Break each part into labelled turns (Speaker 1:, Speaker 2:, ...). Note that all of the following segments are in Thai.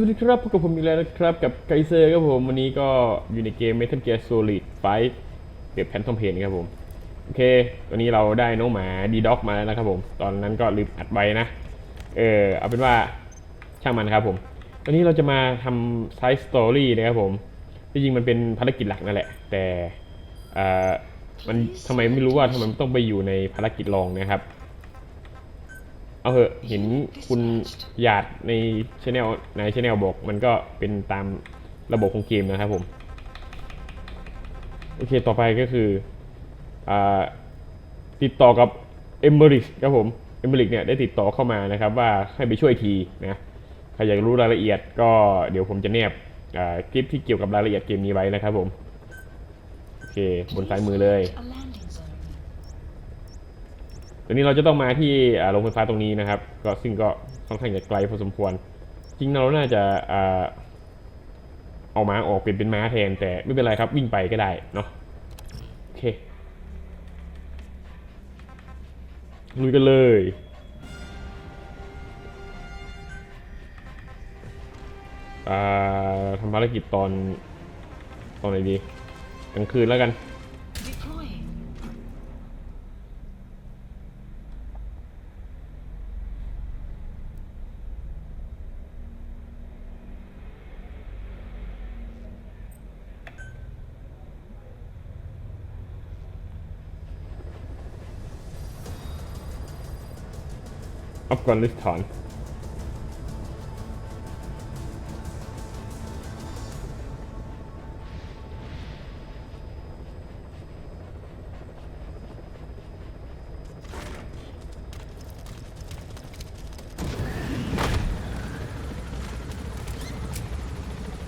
Speaker 1: วัสดีครับพบกับผมอีกแล้วนะครับ กับไกเซอร์ครับผม วันนี้ก็อยู่ในเกม Metal Gear Solid 5เก็บแพนทอมเพนครับผม โอเค วันนี้เราได้น้องหมาดีด็อกมาแล้วนะครับผม ตอนนั้นก็ลืมอัดไว้นะ เออเอาเป็นว่าช่างมันครับผม วันนี้เราจะมาทำไซส์สตอรี่นะครับผมที่จริงมันเป็นภารกิจหลักนั่นแหละ แต่เอ่อมันทำไมไม่รู้ว่าทำไมมันต้องไปอยู่ในภารกิจรองนะครับ เอาเหอะเห็นคุณหยาดในช anel ในช anel บอกมันก็เป็นตามระบบของเกมนะครับผม โอเคต่อไปก็คืออติดต่อกับเอมเบริกครับผมเอมเบริกเนี่ยได้ติดต่อเข้ามานะครับ ว่าให้ไปช่วยทีนะใครอยากรู้รายละเอียดก็เดี๋ยวผมจะแนบคลิปที่เกี่ยวกับรายละเอียดเกมนี้ไว้นะครับผม โอเค บนซ้ายมือเลย ตอนนี้เราจะต้องมาที่โรงไฟฟ้าตรงนี้นะครับ ก็ซึ่งก็ค่อนข้างจะไกลพอสมควร จริงๆเราน่าจะเอาม้าออกเป็นเป็นม้าแทน แต่ไม่เป็นไรครับวิ่งไปก็ได้เนาะโอเคลุยกันเลยทำภารกิจตอนตอนไหนดีกลางคืนแล้วกัน
Speaker 2: Deploying.
Speaker 1: อั ฟานิสถาน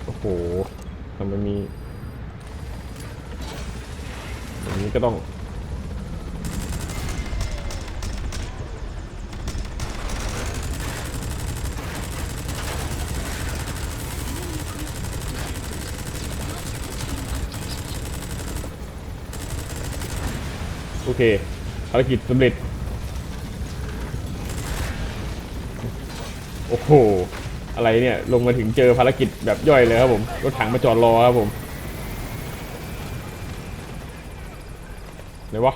Speaker 1: โอ้โหทำไมมีอย่างนี้ก็ต้อง อเคภารกิจสำเร็จ โอ้โห อะไรเนี่ย ลงมาถึงเจอภารกิจแบบย่อยเลยครับผม รถถังมาจอดรอครับผมไหนวะ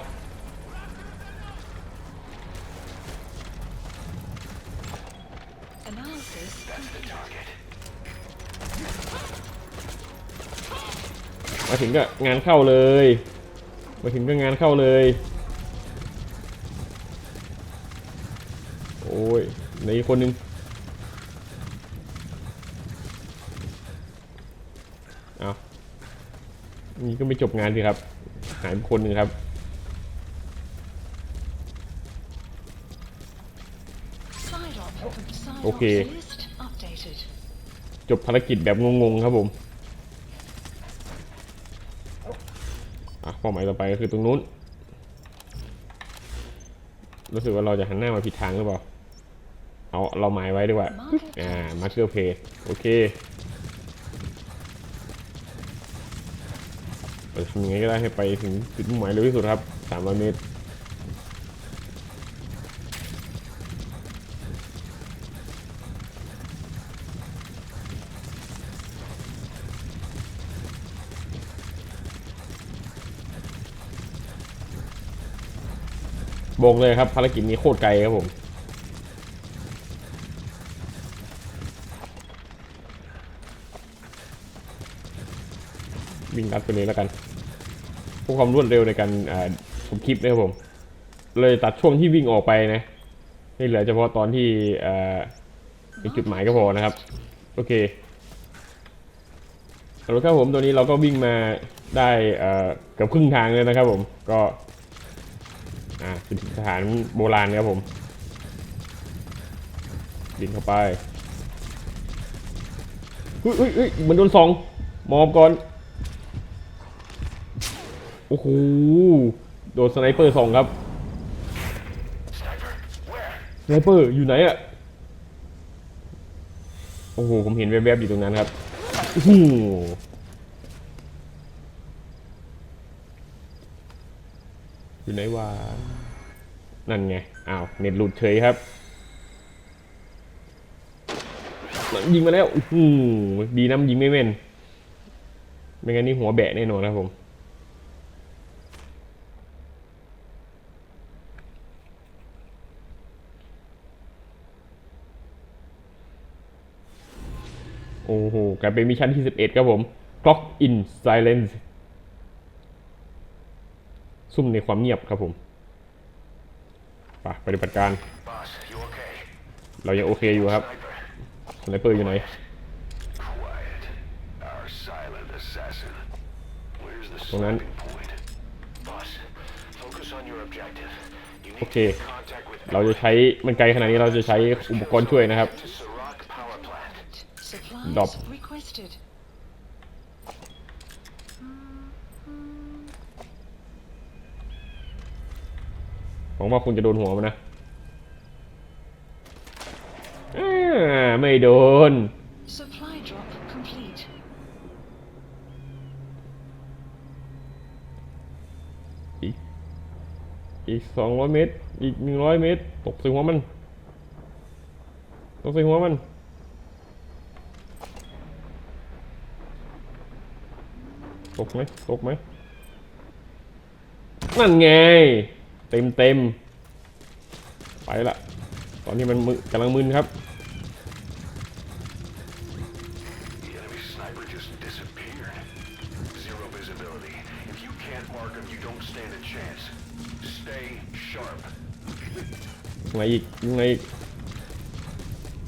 Speaker 1: มาถึงก็งานเข้าเลย มาถึงก็งานเข้าเลย โอ้ยในอีกคนนึงเอานี่ก็ไม่จบงานสิครับ หายไปคนหนึ่งครับ
Speaker 2: Side op. Side
Speaker 1: Okay.
Speaker 2: ops list updated.
Speaker 1: จบภารกิจแบบงงๆครับผม อะเป้าหมายต่อไปก็คือตรงนู้น รู้สึกว่าเราจะหันหน้ามาผิดทางหรือเปล่า เอาเราหมายไว้ดีกว่า
Speaker 2: Marker
Speaker 1: อ่า
Speaker 2: test.
Speaker 1: มาเชอร์เพย์โอเคเราจะทำยังไงก็ได้ให้ไปถึงจุดมุ่งหมายเร็วที่สุดครับ 300 เมตร บอกเลยครับภารกิจนี้โคตรไกลครับผมวิ่งรัดไปเลยแล้วกันพื่อความรวดเร็วในการอ่าชมคลิปนะครับผม เลยตัดช่วงที่วิ่งออกไปนะให้เหลือเฉพาะตอนที่อ่ามีจุดหมายก็พอนะครับ โอเคเอาละครับผมตัวนี้เราก็วิ่งมาได้เอ่อเกือบครึ่งทางเลยนะครับผมก็ เป็นสถานโบราณครับผม บินเข้าไปเฮ้ยเฮ้ยเฮ้ยมือนโดนสองมอบก่อน โอ้โห โดนสไนเปอร์สองครับสไนเปอร์อยู่ไหนอะโอ้โห ผมเห็นแวบๆอยู่ตรงนั้นครับโอ้โหอยู่ไหนวะ นั่นไง อ้าว เน็ตหลุดเฉยครับยิงมาแล้วดีนะมันยิงไม่แม่นไม่งั้นนี่หัวแบะแน่นอนนะผม โอ้โหกลายเป็นมิชชั่นที่ 11 ครับผม Clock in Silence ซุ่มในความเงียบครับผม ปปฏิบัติการ
Speaker 3: Boss, you okay?
Speaker 1: เรายังโอเคอยู่ครับ
Speaker 3: Sniper.
Speaker 1: สไนเปอร์อยู่ไหน
Speaker 3: Quiet. Our silent assassin. Where's the
Speaker 1: Hold on.
Speaker 3: snapping point? Boss, focus on your objective. You need
Speaker 1: Okay.
Speaker 3: to make contact with
Speaker 1: เราจะใช้มันไกลขนาดนี้เราจะใช้อุปกรณ์ช่วยนะครับ
Speaker 3: to Sirach Power Plant.
Speaker 1: หวังว่าคุณจะโดนหัวมันนะอ่าไม่โดน
Speaker 2: Supply drop complete.
Speaker 1: อีกอีกสองร้อยเมตร อีกหนึ่งร้อยเมตร ตกใส่หัวมัน ตกใส่หัวมันตกไหมตกไหมนั่นไงเ็มเต็มไปละตอนนี้มันมกำลังมึนครับยังไงอีกยังไงอีก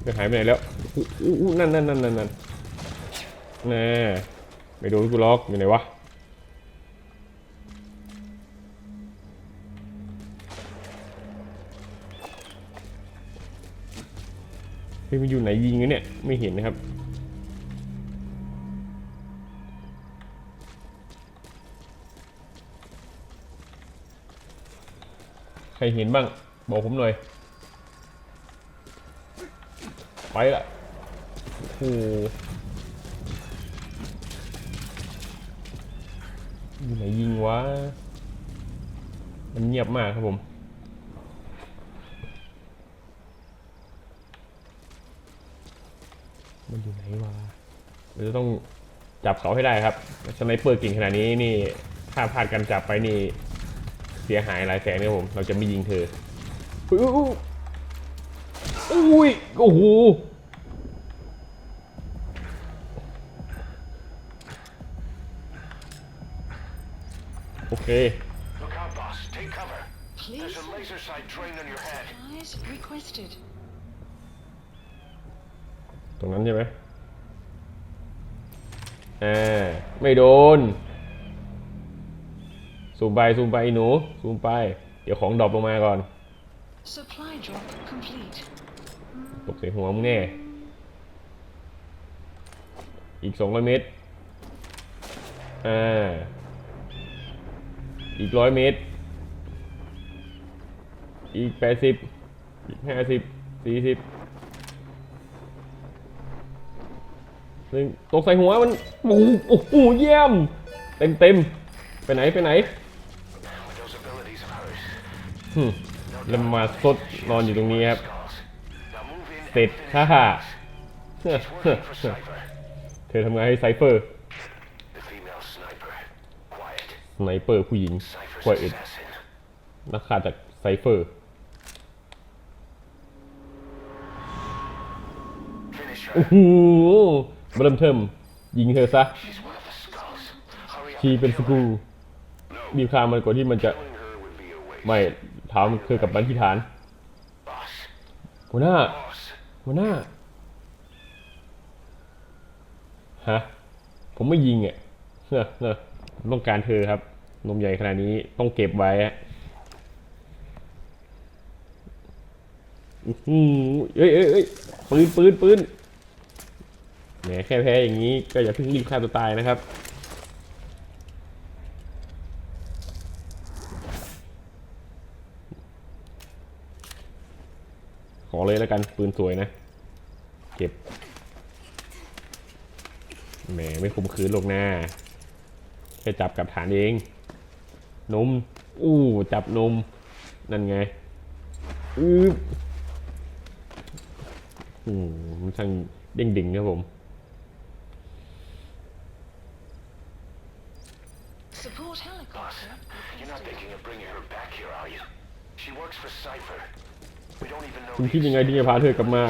Speaker 1: จะหายไปไหนแล้วอู้นั่นนั่นนั่นนั่นนั่นแน่ไม่โดนกูล็อกอยู่ไหนวะ เฮ้ยมันอยู่ไหนยิงวะเนี่ย ไม่เห็นนะครับ ใครเห็นบ้าง บอกผมหน่อย ไปละโอ้โหอยู่ไหนยิงวะ มันเงียบมากครับผม มันอยู่ไหนวะเราจะต้องจับเขาให้ได้ครับสไนเปอร์เก่งขนาดนี้นี่ถ้าพลาดการจับไปนี่เสียหายหลายแสนนะครับผม เราจะไม่ยิงเธออุ๊ยอุ้ยโอ้โหโอเค
Speaker 3: Look out, boss. Take cover.
Speaker 2: Please.
Speaker 3: There's a laser sight trained on your head.
Speaker 2: Supplies requested.
Speaker 1: ตรงนั้นใช่ไหมอ่าไม่โดนซูมไปซูมไปไอ้หนูซูมไป เดี๋ยวของดรอปลงมาก่อน
Speaker 2: Supply drop complete.
Speaker 1: ตกใส่หัวมึงแน่ อีกสองร้อยเมตร อ่า อีกร้อยเมตร อีกแปดสิบอีกห้าสิบสี่สิบ ซึ่งตกใส่หัวมันโอ้โหเยี่ยม เต็มเต็มไปไหนไปไหน
Speaker 3: With those abilities of hers.
Speaker 1: หึแล้วมาสดนอนอยู่ตรงนี้ครับเสร็จฮ่าฮ่าเธอทำงานให้ไซเฟอร์สไนเปอร์ผู้หญิง
Speaker 3: Cypher's
Speaker 1: กว่าอื่น
Speaker 3: assassin.
Speaker 1: นักฆ่าจากไซเฟอร์โอ้โห เริ่มเทิมยิงเธอซะ ชีเป็นสกูรีบฆ่ามันก่อนที่มันจะไม่ถามเธอกับบ้านที่ฐาน หัวหน้า หัวหน้า ฮะ ผมไม่ยิงอะเฮ้อเฮ้อต้องการเธอครับ นมใหญ่ขนาดนี้ต้องเก็บไว้อือเอ้ยเอ้ยเอ้ยปืนปืนปืน แหมแค่แพ้อย่างนี้ก็อย่าเพิ่งรีบฆ่าตัวตายนะครับ ขอเลยแล้วกันปืนสวยนะ เก็บแหมไม่คุมคืนหรอกนะแค่จับกับฐานเอง นม อู้จับนม นั่นไงอืออืมช่างเด้งดึงครับผม คุณ
Speaker 3: the
Speaker 1: คิดยังไง
Speaker 3: exact
Speaker 1: ที่จะพาเธอกลับมา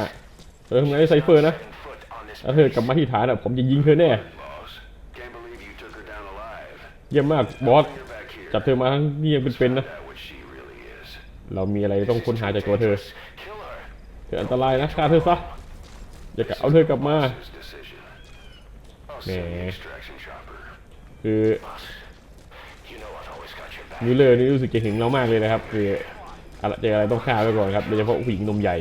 Speaker 1: เออทำไงไซเฟอร์นะ
Speaker 3: setting foot on this
Speaker 1: ถ้าเธอกลับมาที่ฐานอะผมจะยิงเธอแน่
Speaker 3: Boss, can't believe you took her down alive.
Speaker 1: เยี่ยมมากบอส
Speaker 3: Bring her back here.
Speaker 1: จับเธอมาทั้งที่ยังเป็นๆนะ
Speaker 3: Find out what she really is.
Speaker 1: เรามีอะไรต้องค้นหาจากตัวเธอ
Speaker 3: Kill her.
Speaker 1: เธออันตรายนะฆ่าเธอซะอย่ากะเอาเธอกลับมา
Speaker 3: His decision. I'll send the
Speaker 1: Nah.
Speaker 3: extraction chopper.
Speaker 1: คือ
Speaker 3: Boss, you know I've always got your back.
Speaker 1: มิลเลอร์นี่รู้สึกจะหึงเรามากเลยนะครับคือ อะไรเจออะไรต้องฆ่าไปก่อนครับโดยเฉพาะผู้หญิงนมใหญ่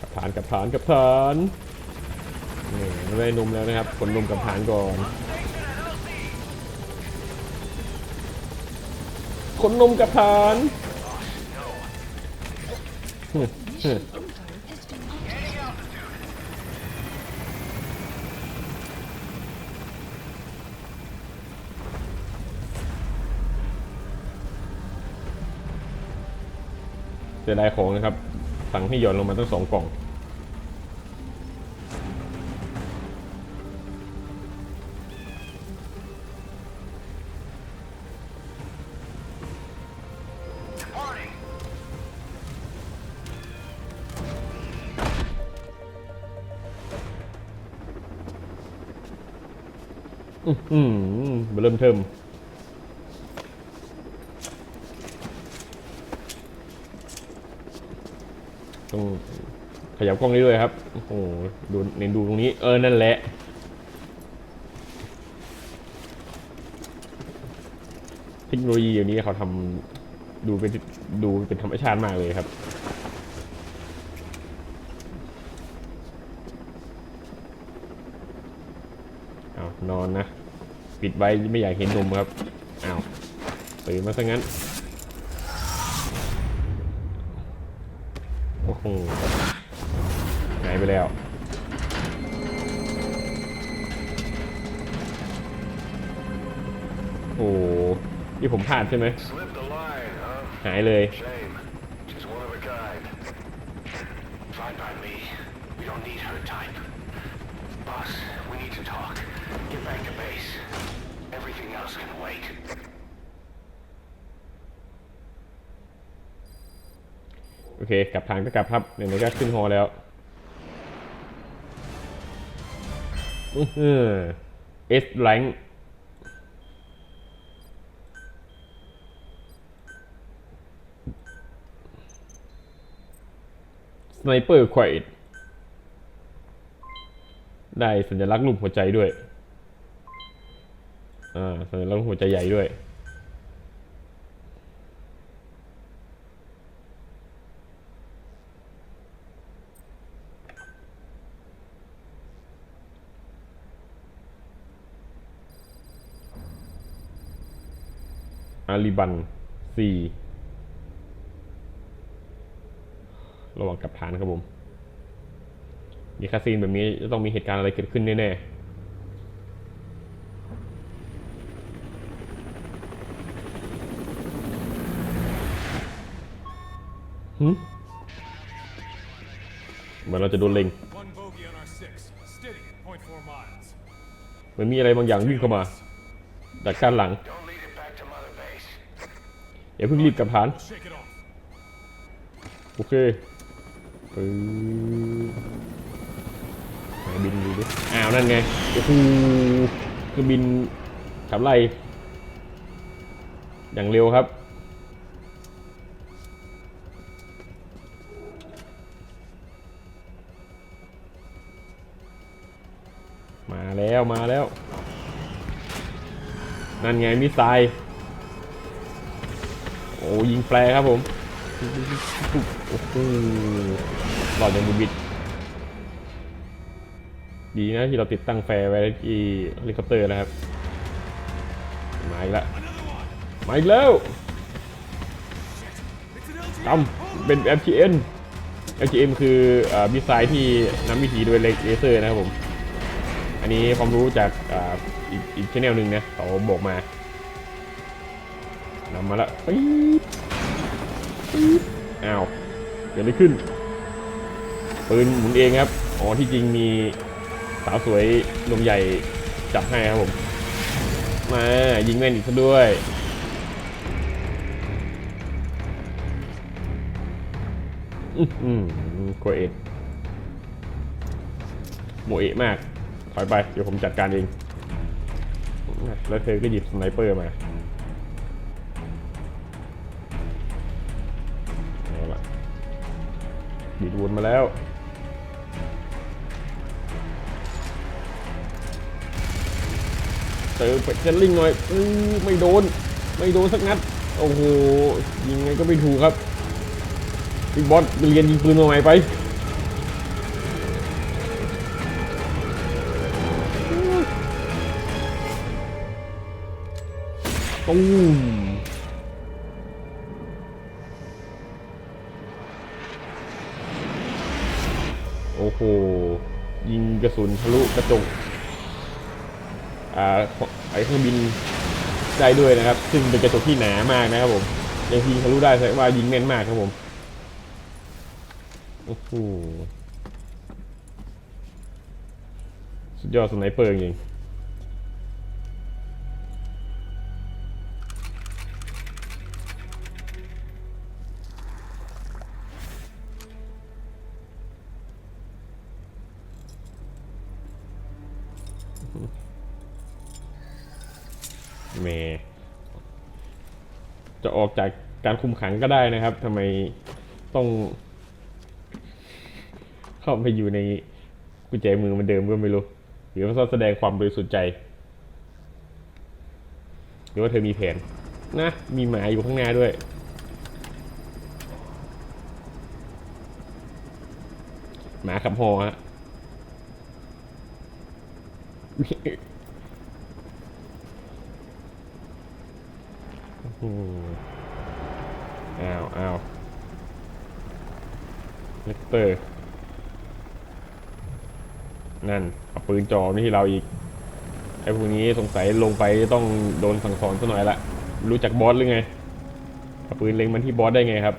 Speaker 1: กับฐานกับฐานกับฐานนี่ไม่ได้นมแล้วนะครับคนนมกับฐานก่อนคนนมกับฐานฮึ่มฮึ่ม
Speaker 2: Info has been altered.
Speaker 1: เสียดายของนะครับ สั่งให้หย่อนลงมาตั้งสองกล่อง อืมเริ่มเทิมต้องขยับ กล้องนี้ด้วยครับโอ้โหดูเน้นดูตรงนี้เออนั่นแหละเทคโนโลยีเดี๋ยวนี้เขาทำดูเป็นดูเป็นธรรมชาติมากเลยครับเอานอนนะปิดไว้ไม่อยากเห็นนมครับอ้าวตื่นมาซะงั้นโอ้โหายไปแล้วโอ้โหที่ผมพลาดใช่ไหม
Speaker 3: Slipped the line, huh?
Speaker 1: หายเลย
Speaker 3: Shame. She's one of a kind. Fine by me. We don't need her type. Boss, we need to talk. Get back to base. Everything else can wait.
Speaker 1: โอเค กลับทางก็กลับครับไหนๆก็ขึ้นฮอแล้ว เอสแรงสไนเปอร์ควายได้สัญลักษณ์รูปหัวใจด้วย อ่า สัญลักษณ์หัวใจใหญ่ด้วย อาลีบันสี่ระหว่างกับฐานครับผม มีคาซีนแบบนี้จะต้องมีเหตุการณ์อะไรเกิดขึ้นแน่ๆเหมือนเราจะโดนเล็งเหมือนมีอะไรบางอย่างวิ่งเข้ามา จากด้านหลัง อย่าเพิ่งรีบกลับฐาน โอเคปึ๊บไหนบินดูดิอ้าว นั่นไง โอ้โหคือบินขับไล่อย่างเร็วครับ มาแล้วมาแล้ว นั่นไงมิสไซล์ โอ้ยิงแฟร์ครับผมโอ้โหหลอดยังบุบิดดีนะที่เราติดตั้งแฟร์ไว้ที่เฮลิคอปเตอร์นะครับมาอีกแล้วมาอีกแล้วจำเป็น FGN FGN คืออมิสไซล์ที่นำวิถีโดยเลเซอร์นะครับผม อันนี้ความรู้จากอีกอีกชแนลหนึ่งนะเขาบอกมา มาล้วปี๊ดปี๊ดอ้าวเกิดอะไรขึ้น ปืนหมุนเองครับ อ๋อที่จริงมีสาวสวยนมใหญ่จับให้ครับผม มายิงแม่นอีกซะด้วยอื้อโกเอ็ดโมเอะมาก ถอยไป เดี๋ยวผมจัดการเอง แล้วเธอก็หยิบสไนเปอร์มา บิดวนมาแล้วเจอเป็ดเจนลิงหน่อยอือไม่โดน ไม่โดนสักนัด โอ้โห ยิงไงก็ไม่ถูกครับพี่บอสเรียนยิงปืนมาใหม่ไปตูม อ้โห ยิงกระสุนทะลุกระจกอ่าไอเครื่องบินได้ด้วยนะครับ ซึ่งเป็นกระจกที่หนามากนะครับผมยังยิงทะลุได้แสดงว่ายิงแม่นมากครับผมโอ้โหสุดยอดสไนเปอร์จริง เมจะออกจากการคุมขังก็ได้นะครับทำไมต้อง เข้าไปอยู่ในกุญแจมือมันเดิมก็ไม่รู้หรือว่าแสดงความบริสุทธิ์ใจ หรือว่าเธอมีแผน นะ มีหมาอยู่ข้างหน้าด้วย หมาขับฮอฮะ ออ้าวอ้าวเลกเตอร์ นั่น เอาปืนจ่อนี่ที่เราอีก ไอ้พวกนี้สงสัยลงไปต้องโดนสั่งสอนซะหน่อยละ รู้จักบอสหรือไง เอาปืนเล็งมันที่บอสได้ไงครับ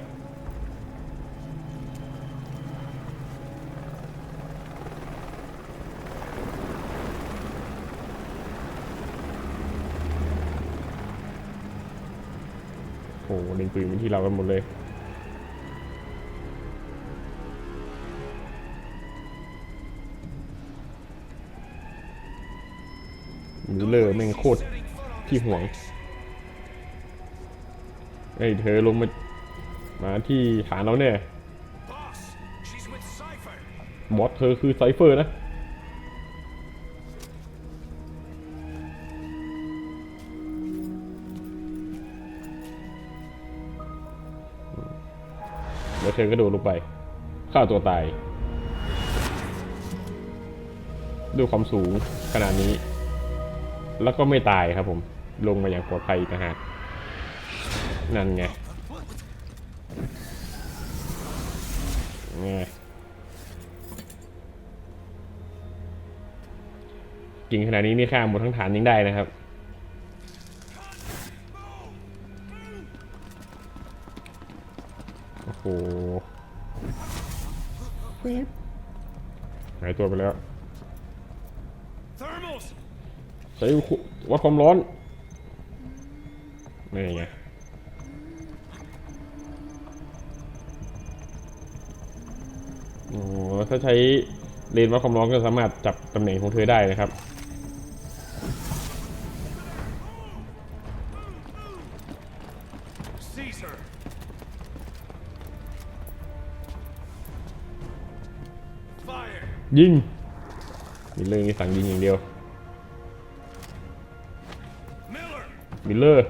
Speaker 1: โอ้โห เล็งปืนไปที่เรากันหมดเลยมิลเลอร์แม่งโคตรที่ห่วงไอ้เธอลงมา มาที่ฐานเราเนี่ย
Speaker 4: Boss, she's with Cypher.
Speaker 1: บอสเธอคือไซเฟอร์นะ เธอก็โดดลงไปฆ่าตัวตายด้วยความสูงขนาดนี้ แล้วก็ไม่ตายครับผม ลงมาอย่างปลอดภัยอีกนะฮะนั่นไงไงกิ่งขนาดนี้นี่ข้าหมดทั้งฐานยังได้นะครับ ตัวไปแล้ว
Speaker 4: Thermals!
Speaker 1: ใช้วัดความร้อนนี่ไงโอ้โหถ้าใช้เลนส์วัดความร้อนก็สามารถจับตำแหน่งของเธอได้นะครับ ยิง มิลเลอร์นี่สั่งยิงอย่างเดียว
Speaker 4: Miller!
Speaker 1: มิลเลอร์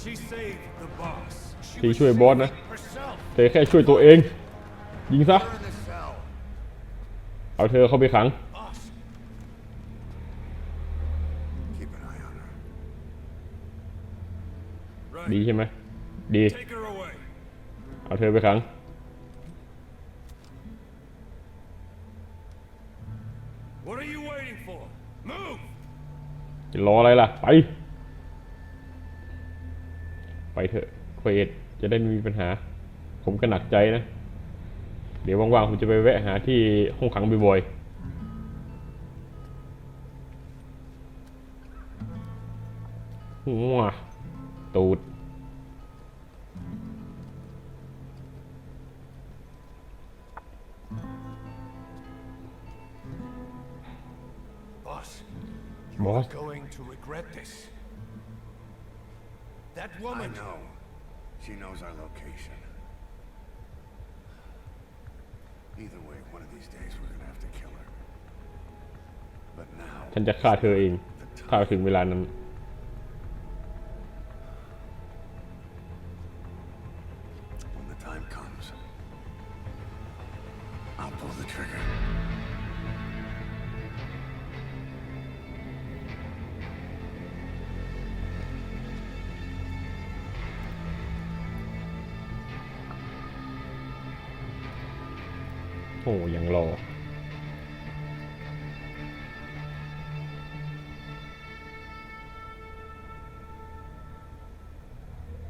Speaker 4: She saved the boss. She
Speaker 1: ที่
Speaker 4: was
Speaker 1: ช่วยบอสนะ
Speaker 4: saving herself.
Speaker 1: เธอแค่ช่วยตัวเอง ยิงซะ
Speaker 3: in the cell.
Speaker 1: เอาเธอเข้าไปขัง
Speaker 4: Boss,
Speaker 3: Keep an eye on her.
Speaker 4: right.
Speaker 1: ดีใช่ไหม ดี
Speaker 4: Take her away.
Speaker 1: เอาเธอไปขัง จะรออะไรล่ะ ไป ไปเถอะเควดจะได้ไม่มีปัญหา ผมก็หนักใจนะ เดี๋ยวว่างๆผมจะไปแวะหาที่ห้องขังบ่อยๆหัวตูด
Speaker 4: Boss,
Speaker 1: Boss?
Speaker 4: going That
Speaker 5: I
Speaker 4: woman.
Speaker 5: know. She knows our location. Either way, one of these days we're gonna have to kill her. But now,
Speaker 1: ฉันจะฆ่าเธอเอง ถ้าถึงเวลานั้น